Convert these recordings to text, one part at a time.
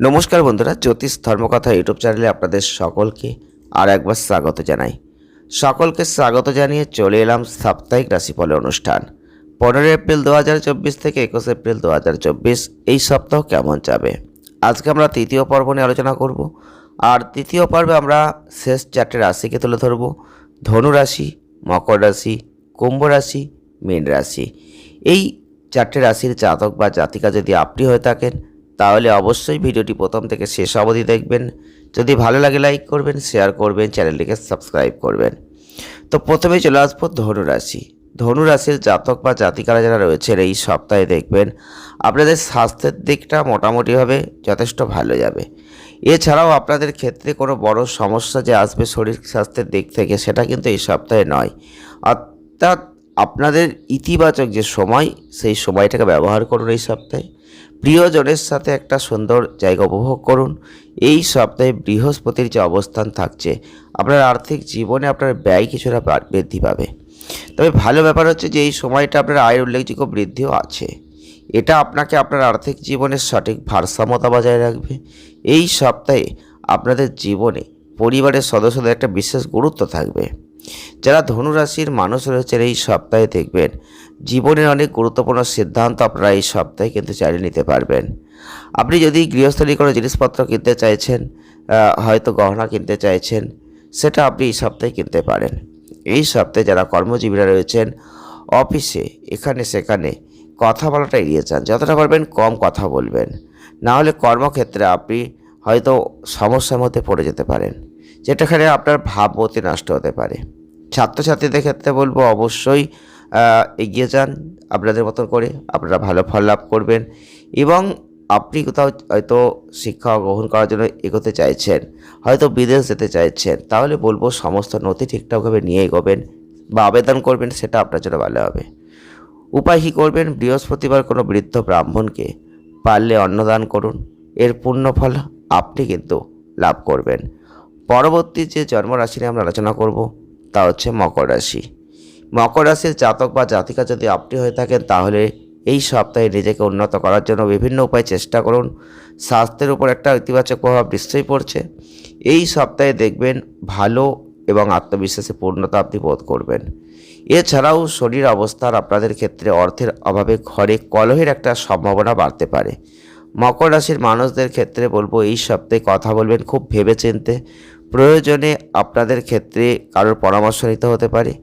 নমস্কার বন্ধুরা, জ্যোতিষ ধর্মকথা ইউটিউব চ্যানেলে আপনাদের সকলকে আর একবার স্বাগত জানাই। সকলকে স্বাগত জানিয়ে চলে এলাম সাপ্তাহিক রাশিফলের অনুষ্ঠান। পনেরো এপ্রিল দু হাজার চব্বিশ থেকে একুশ এপ্রিল দু হাজার চব্বিশ, এই সপ্তাহ কেমন যাবে? আজকে আমরা তৃতীয় পর্ব নিয়ে আলোচনা করব। আর তৃতীয় পর্বে আমরা শেষ চারটে রাশিকে তুলে ধরব। ধনু রাশি, মকর রাশি, কুম্ভ রাশি, মীন রাশি। এই চারটে রাশির জাতক বা জাতিকা যদি আপনি হয়ে থাকেন তাহলে অবশ্যই ভিডিওটি প্রথম থেকে শেষ অবধি দেখবেন। যদি ভালো লাগে লাইক করবেন, শেয়ার করবেন, চ্যানেলটিকে সাবস্ক্রাইব করবেন। তো প্রথমে চলে আসব ধনু রাশি ধনু রাশির জাতক বা জাতিকারা যারা রয়েছেন, এই সপ্তাহে দেখবেন আপনাদের স্বাস্থ্যের দিকটা মোটামুটিভাবে যথেষ্ট ভালো যাবে। এছাড়াও আপনাদের ক্ষেত্রে কোনো বড় সমস্যা যে আসবে শরীর স্বাস্থ্যের দিক থেকে, সেটা কিন্তু এই সপ্তাহে নয়। অর্থাৎ আপনাদের ইতিবাচক যে সময়, সেই সময়টাকে ব্যবহার করুন এই সপ্তাহে। প্রিয়জনের সাথে একটা সুন্দর জায়গা উপভোগ করুন। এই সপ্তাহে বৃহস্পতির যে অবস্থান থাকছে, আপনার আর্থিক জীবনে আপনার ব্যয় কিছুটা বৃদ্ধি পাবে। তবে ভালো ব্যাপার হচ্ছে যে, এই সময়টা আপনার আয়ের উল্লেখযোগ্য বৃদ্ধিও আছে। এটা আপনাকে আপনার আর্থিক জীবনের সঠিক ভারসাম্যতা বজায় রাখবে। এই সপ্তাহে আপনাদের জীবনে পরিবারের সদস্যদের একটা বিশেষ গুরুত্ব থাকবে। যারা ধনুরাশির মানুষ রয়েছেন এই সপ্তাহে দেখবেন, জীবনের অনেক গুরুত্বপূর্ণ সিদ্ধান্ত আপনারা এই সপ্তাহে কিন্তু চালিয়ে নিতে পারবেন। আপনি যদি গৃহস্থলী কোনো জিনিসপত্র কিনতে চাইছেন হয়তো গহনা কিনতে চাইছেন, সেটা আপনি এই সপ্তাহে কিনতে পারেন। এই সপ্তাহে যারা কর্মজীবীরা রয়েছেন, অফিসে এখানে সেখানে কথা বলাটা এড়িয়ে যান, যতটা পারবেন কম কথা বলবেন। না হলে কর্মক্ষেত্রে আপনি হয়তো সমস্যার মধ্যে পড়ে যেতে পারেন। যেটাখানে আপনার ভাবমতি নষ্ট হতে পারে। ছাত্রছাত্রীদের ক্ষেত্রে বলব অবশ্যই এগিয়ে যান আপনাদের মতন করে, আপনারা ভালো ফল লাভ করবেন এবং আপনি কোথাও হয়তো শিক্ষা গ্রহণ করার জন্য এগোতে চাইছেন, হয়তো বিদেশ যেতে চাইছেন, তাহলে বলব সমস্ত নথি ঠিকঠাকভাবে নিয়ে এগোবেন বা আবেদন করবেন, সেটা আপনার জন্য ভালো হবে। উপায় কী করবেন? বৃহস্পতিবার কোনো বৃদ্ধ ব্রাহ্মণকে পারলে অন্নদান করুন, এর পূর্ণ ফল আপনি কিন্তু লাভ করবেন। পরবর্তী যে জন্মরাশি নিয়ে আমরা আলোচনা করব, তা হচ্ছে মকর রাশি। মকর রাশির জাতক বা জাতিকা যদি আপনি হয়ে থাকেন, তাহলে এই সপ্তাহে নিজেকে উন্নত করার জন্য বিভিন্ন উপায় চেষ্টা করুন। স্বাস্থ্যের উপর একটা ইতিবাচক প্রভাব নিশ্চয়ই পড়ছে। এই সপ্তাহে দেখবেন ভালো এবং আত্মবিশ্বাসে পূর্ণতা আপনি বোধ করবেন। এছাড়াও শরীর অবস্থার আপনাদের ক্ষেত্রে অর্থের অভাবে ঘরে কলহের একটা সম্ভাবনা বাড়তে পারে। মকর রাশির মানুষদের ক্ষেত্রে বলব, এই সপ্তাহে কথা বলবেন, খুব ভেবেচিন্তে। প্রয়োজনে আপনাদের ক্ষেত্রে কারোর পরামর্শ নিতে হতে পারে।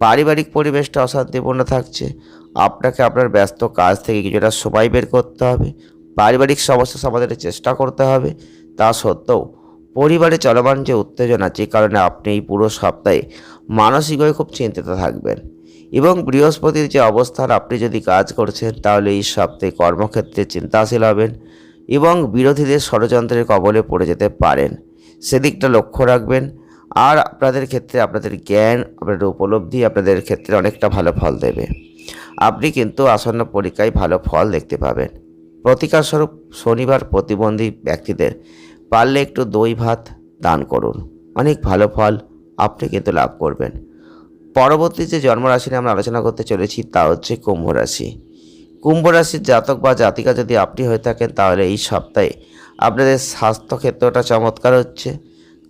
পারিবারিক পরিবেশটা অশান্তিপূর্ণ থাকছে। আপনাকে আপনার ব্যস্ত কাজ থেকে কিছুটা সময় বের করতে হবে। পারিবারিক সমস্যা সমাধানের চেষ্টা করতে হবে। তা সত্ত্বেও পরিবারে চলমান যে উত্তেজনা, যে কারণে আপনি এই পুরো সপ্তাহে মানসিকভাবে খুব চিন্তিত থাকবেন। এবং বৃহস্পতির যে অবস্থান, আপনি যদি কাজ করছেন, তাহলে এই সপ্তাহে কর্মক্ষেত্রে চিন্তাশীল হবেন এবং বিরোধীদের ষড়যন্ত্রের কবলে পড়ে যেতে পারেন। সেদিকটা লক্ষ্য রাখবেন। আর আপনাদের ক্ষেত্রে আপনাদের জ্ঞান, আপনাদের উপলব্ধি আপনাদের ক্ষেত্রে অনেকটা ভালো ফল দেবে। আপনি কিন্তু আসন্ন পরীক্ষায় ভালো ফল দেখতে পাবেন। প্রতিকারস্বরূপ শনিবার প্রতিবন্ধী ব্যক্তিদের পারলে একটু দই ভাত দান করুন। অনেক ভালো ফল আপনি কিন্তু লাভ করবেন। পরবর্তী যে জন্মরাশি নিয়ে আমরা আলোচনা করতে চলেছি তা হচ্ছে কুম্ভ রাশি। কুম্ভ রাশির জাতক বা জাতিকা যদি আপনি হয়ে থাকেন, তাহলে এই সপ্তাহে আপনাদের স্বাস্থ্য ক্ষেত্রটা চমৎকার হচ্ছে।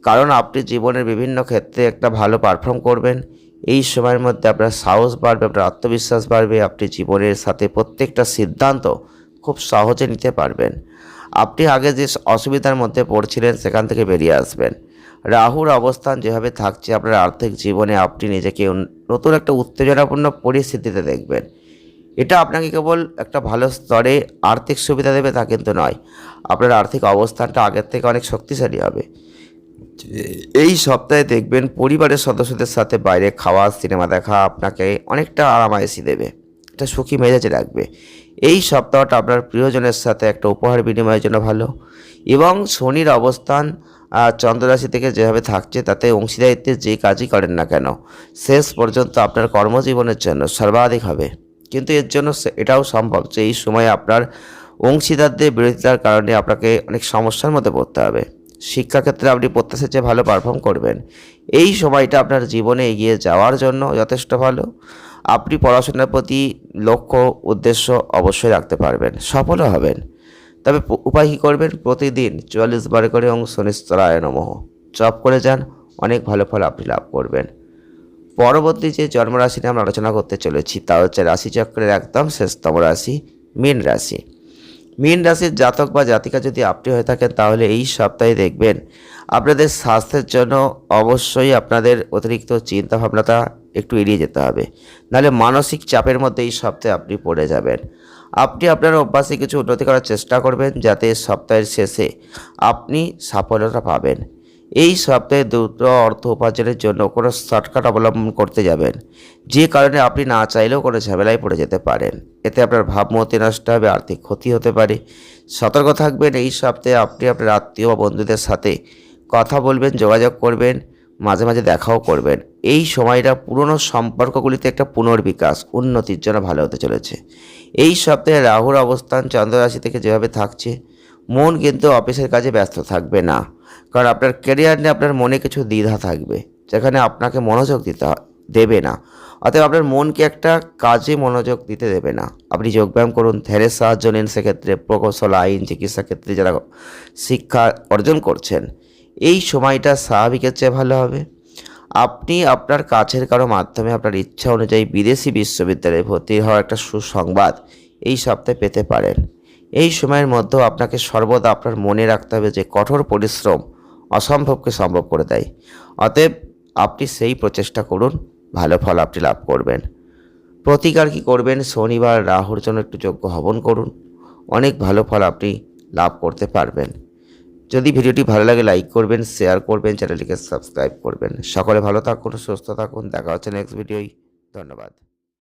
কারণ আপনি জীবনের বিভিন্ন ক্ষেত্রে একটা ভালো পারফর্ম করবেন। এই সময়ের মধ্যে আপনার সাহস বাড়বে, আপনার আত্মবিশ্বাস বাড়বে, আপনি জীবনের সাথে প্রত্যেকটা সিদ্ধান্ত খুব সহজে নিতে পারবেন। আপনি আগে যে অসুবিধার মধ্যে পড়ছিলেন, সেখান থেকে বেরিয়ে আসবেন। রাহুর অবস্থান যেভাবে থাকছে, আপনার আর্থিক জীবনে আপনি নিজেকে নতুন একটা উত্তেজনাপূর্ণ পরিস্থিতিতে দেখবেন। এটা আপনাকে কেবল একটা ভালো স্তরে আর্থিক সুবিধা দেবে তা কিন্তু নয়। আপনার আর্থিক অবস্থানটা আগের থেকে অনেক শক্তিশালী হবে। এই সপ্তাহে দেখবেন পরিবারের সদস্যদের সাথে বাইরে খাওয়া, সিনেমা দেখা আপনাকে অনেকটা আরামায়েসি দেবে। এটা সুখী মেজাজে রাখবে। এই সপ্তাহটা আপনার প্রিয়জনের সাথে একটা উপহার বিনিময়ের জন্য ভালো। এবং শনির অবস্থান আর চন্দ্ররাশি থেকে যেভাবে থাকছে, তাতে অংশীদারিত্বের যে কাজই করেন না কেন, শেষ পর্যন্ত আপনার কর্মজীবনের জন্য সর্বাধিক হবে। কিন্তু এর জন্য এটাও সম্ভব যে এই সময় আপনার অংশীদারদের বিরোধিতার কারণে আপনাকে অনেক সমস্যার মধ্যে পড়তে হবে। শিক্ষাক্ষেত্রে আপনি প্রত্যাশার চেয়ে ভালো পারফর্ম করবেন। এই সময়টা আপনার জীবনে এগিয়ে যাওয়ার জন্য যথেষ্ট ভালো। আপনি পড়াশোনার প্রতি লক্ষ্য, উদ্দেশ্য অবশ্যই রাখতে পারবেন। সফলও হবেন। তবে উপায় কী করবেন? প্রতিদিন চুয়াল্লিশ বার করে ওং শনিস্তরায় নমঃ। জপ করে যান, অনেক ভালো ফল আপনি লাভ করবেন। পরবর্তী যে জন্মরাশি নিয়ে আমরা আলোচনা করতে চলেছি, তা হচ্ছে রাশিচক্রের একদম শেষতম রাশি, মীন রাশি। মীন রাশির জাতক বা জাতিকা যদি আপনি হয়ে থাকেন, তাহলে এই সপ্তাহে দেখবেন আপনাদের স্বাস্থ্যের জন্য অবশ্যই আপনাদের অতিরিক্ত চিন্তা ভাবনাটা একটু এড়িয়ে যেতে হবে। নাহলে মানসিক চাপের মধ্যে এই সপ্তাহে আপনি পড়ে যাবেন। আপনি আপনার অভ্যাসে কিছু উন্নতি করার চেষ্টা করবেন, যাতে সপ্তাহের শেষে আপনি সাফল্যতা পাবেন। এই সপ্তাহে দ্রুত অর্থ উপার্জনের জন্য কোনো শর্টকাট অবলম্বন করতে যাবেন। যে কারণে আপনি না চাইলেও কোনো ঝামেলায় পড়ে যেতে পারেন। এতে আপনার ভাবমূর্তি নষ্ট হবে, আর্থিক ক্ষতি হতে পারে। সতর্ক থাকবেন, এই সপ্তাহে আপনি আপনার আত্মীয় বা বন্ধুদের সাথে কথা বলবেন, যোগাযোগ করবেন, মাঝে মাঝে দেখাও করবেন। এই সময়টা পুরনো সম্পর্কগুলিতে একটা পুনর্বিকাশ, উন্নতির জন্য ভালো হতে চলেছে। এই সপ্তাহে রাহুর অবস্থান চন্দ্ররাশি থেকে যেভাবে থাকছে, মন কিন্তু অফিসের কাজে ব্যস্ত থাকবে না। কারণ আপনার ক্যারিয়ার নিয়ে আপনার মনে কিছু দ্বিধা থাকবে, যেখানে আপনাকে মনোযোগ দিতে দেবে না। অতএব আপনার মনকে একটা কাজে মনোযোগ দিতে দেবে না। আপনি যোগব্যায়াম করুন, ধ্যানের সাহায্য নিন সেক্ষেত্রে, প্রকৌশল, আইন, চিকিৎসা ক্ষেত্রে যারা শিক্ষা অর্জন করছেন, এই সময়টা স্বাভাবিকের চেয়ে ভালো হবে। আপনি আপনার কাছের কারও মাধ্যমে আপনার ইচ্ছা অনুযায়ী বিদেশি বিশ্ববিদ্যালয়ে ভর্তি হওয়ার একটা সুসংবাদ এই সপ্তাহে পেতে পারেন। এই সময়ের মধ্যেও আপনাকে সর্বদা আপনার মনে রাখতে হবে যে কঠোর পরিশ্রম অসম্ভবকে সম্ভব করে দেয়। অতএব আপনি সেই প্রচেষ্টা করুন, ভালো ফল আপনি লাভ করবেন। প্রতিকার কি করবেন? শনিবার রাহুর জন্য একটু যোগ্য হবন করুন। অনেক ভালো ফল আপনি লাভ করতে পারবেন। যদি ভিডিওটি ভালো লাগে, লাইক করবেন, শেয়ার করবেন, চ্যানেলটিকে সাবস্ক্রাইব করবেন। সকলে ভালো থাকুন, সুস্থ থাকুন। দেখা হচ্ছে নেক্সট ভিডিওই ধন্যবাদ।